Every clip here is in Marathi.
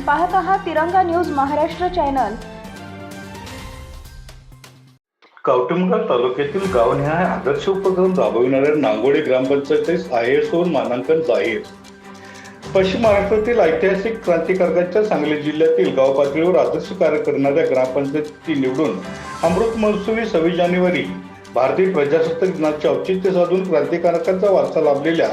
पाहत आहात तिरंगा न्यूज महाराष्ट्र चॅनल. कवटेमंगळ तालुक्यातील गावनिहाय आदर्श उपक्रम राबविणाऱ्या नांगोडे ग्रामपंचायतीस आय एस मानांकन जाहीर. पश्चिम महाराष्ट्रातील ऐतिहासिक क्रांतिकारकांच्या सांगली जिल्ह्यातील गाव पातळीवर आदर्श कार्य करणाऱ्या ग्रामपंचायती निवडून अमृत महोत्सवी सव्वीस जानेवारी भारतीय प्रजासत्ताक दिनाचे औचित्य साधून क्रांतिकारकांचा वारसा लाभलेल्या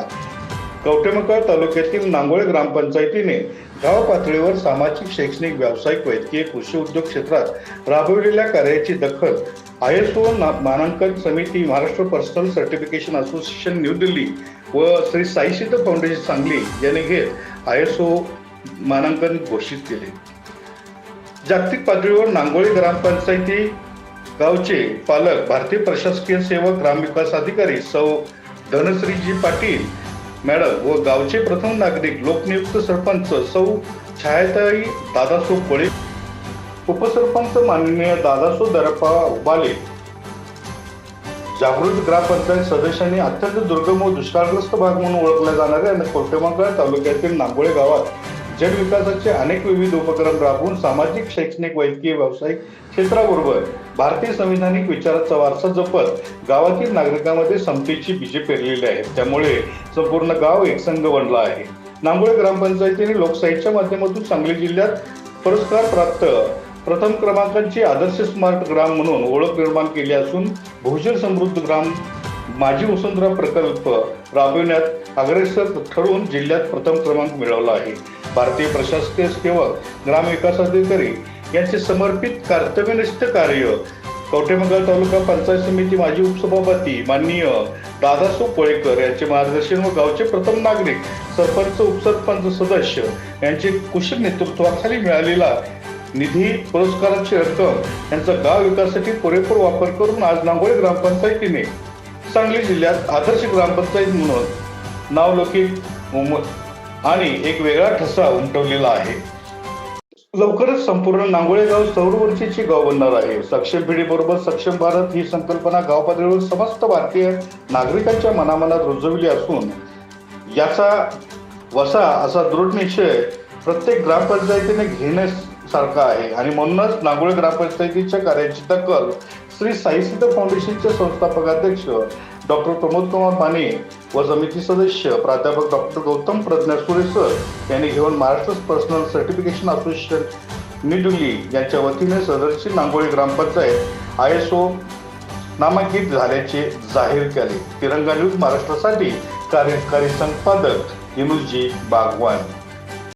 कवटेमंगळ तालुक्यातील नांगोळे ग्रामपंचायतीने गाव पातळीवर सामाजिक शैक्षणिक व्यावसायिक वैद्यकीय कृषी उद्योग क्षेत्रात राबविलेल्या कार्याची दखल आय एस ओ मानांकन समिती Maharashtra personal certification association New Delhi व श्री साईसिद्ध फाउंडेशन सांगली यांनी घेत आय एस ओ मानांकन घोषित केले. जागतिक पातळीवर नांगोळी ग्रामपंचायती गावचे पालक भारतीय प्रशासकीय सेवक ग्रामविकास अधिकारी सौ धनश्रीजी पाटील मॅडम व गावचे प्रथम नागरिक लोकनियुक्त सरपंच सौ छायाताई दादासो बळे उपसरपंच माननीय दादासो दरपा उबाले जागृत ग्रामपंचायत सदस्यांनी अत्यंत दुर्गम व दुष्काळग्रस्त भाग म्हणून ओळखल्या जाणाऱ्या कोटेमंगळ तालुक्यातील नांगोळे गावात जनविकासाचे अनेक विविध उपक्रम राबवून सामाजिक शैक्षणिक वैद्यकीय व्यावसायिक क्षेत्राबरोबर भारतीय संविधानिक विचाराचा वारसा जपत गावातील नागरिकांमध्ये समतेची बीजे पेरलेली आहेत. त्यामुळे संपूर्ण गाव एकसंघ बनला आहे. नांगोळे ग्रामपंचायतीने लोकशाहीच्या माध्यमातून सांगली जिल्ह्यात पुरस्कार प्राप्त प्रथम क्रमांकाची आदर्श स्मार्ट ग्राम म्हणून ओळख निर्माण केली असून भूजल समृद्ध ग्राम माझी वसुंधरा प्रकल्प राबविण्यात अग्रेसर ठरून जिल्ह्यात प्रथम क्रमांक मिळवला आहे. भारतीय प्रशासकीय सेवक ग्रामविकास अधिकारी यांचे समर्पित कर्तव्यनिष्ठ कार्य. कवठेमंगल तालुका पंचायत समिती माजी उपसभापती माननीय दादासो कोळेकर यांचे मार्गदर्शन व गावचे प्रथम नागरिक सरपंच उपसरपंच सदस्य यांचे कुशल नेतृत्वाखाली मिळालेला निधी पुरस्काराची रक्कम यांचा गाव विकासासाठी पुरेपूर वापर करून आज नांगोळे ग्रामपंचायतीने सांगली जिल्ह्यात आदर्श ग्रामपंचायत म्हणून नावलौकिक आणि एक वेगळा ठसा उमटवलेला आहे. लवकरच संपूर्ण नांगोळेगाव सौर ऊर्जेचे गाव बनणार आहे. सक्षम पिढीबरोबर सक्षम भारत ही संकल्पना गाव पातळीवर समस्त भारतीय नागरिकांच्या मनामनात रुजविली असून याचा वसा असा दृढ निश्चय प्रत्येक ग्रामपंचायतीने घेण्यासारखा आहे. आणि म्हणूनच नांगोळे ग्रामपंचायतीच्या कार्याची दखल श्री साईसिद्ध फाउंडेशनचे संस्थापक अध्यक्ष डॉक्टर प्रमोद कुमार माने व समिती सदस्य प्राध्यापक डॉक्टर गौतम प्रज्ञा सुरेसर यांनी घेऊन Maharashtra personal certification association New Delhi यांच्या वतीने सदरची नांगोळी ग्रामपंचायत आय एस ओ नामांकित झाल्याचे जाहीर केले. तिरंगा न्यूज महाराष्ट्रासाठी कार्यकारी संपादक इनुजी बागवान.